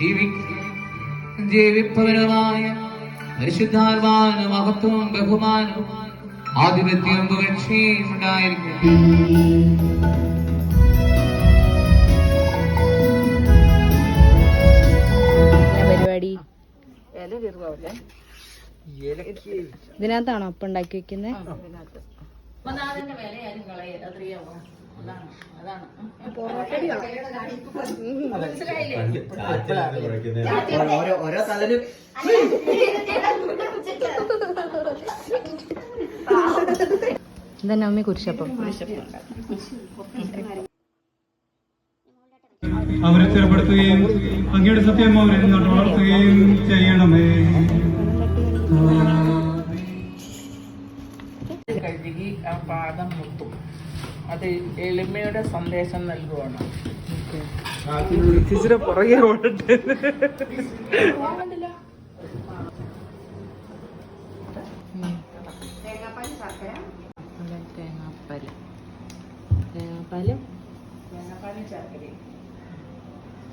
ജീവിക്കുകയും ജീവിപ്പവനുമായ പരിശുദ്ധാത്മാവിന് മഹത്വവും ബഹുമാനവും ആധിപത്യവും പുകഴ്ചയും ഉണ്ടായിരിക്കും പരിപാടി? ഇതിനകത്താണോ അപ്പം ഉണ്ടാക്കി വെക്കുന്നത് ഓരോ ഇതന്നെ അമ്മ കുരിശപ്പം. അവരെ സ്ഥിരപ്പെടുത്തുകയും അങ്ങയുടെ സത്യം അവരെ നട്ടു വളർത്തുകയും ചെയ്യണമേ. കഴുകി ആ പാദം മുത്തും അത് എളിമയുടെ സന്ദേശം നൽകുവാണ്. പുറകെ ഓടട്ടെ. തേങ്ങാപ്പാൽ തേങ്ങാപ്പാലും.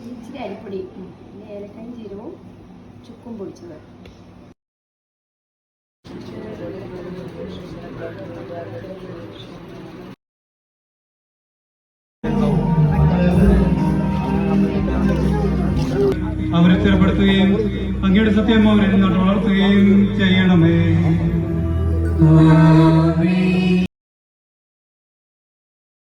ഇച്ചിരി അരിപ്പൊടി പിന്നെ ഏലക്കായും ജീരകവും ചുക്കും പൊടിച്ചത്. സ്ഥിരപ്പെടുത്തുകയും അങ്ങയുടെ സത്യം അവരെ നട്ടു വളർത്തുകയും ചെയ്യണമേ.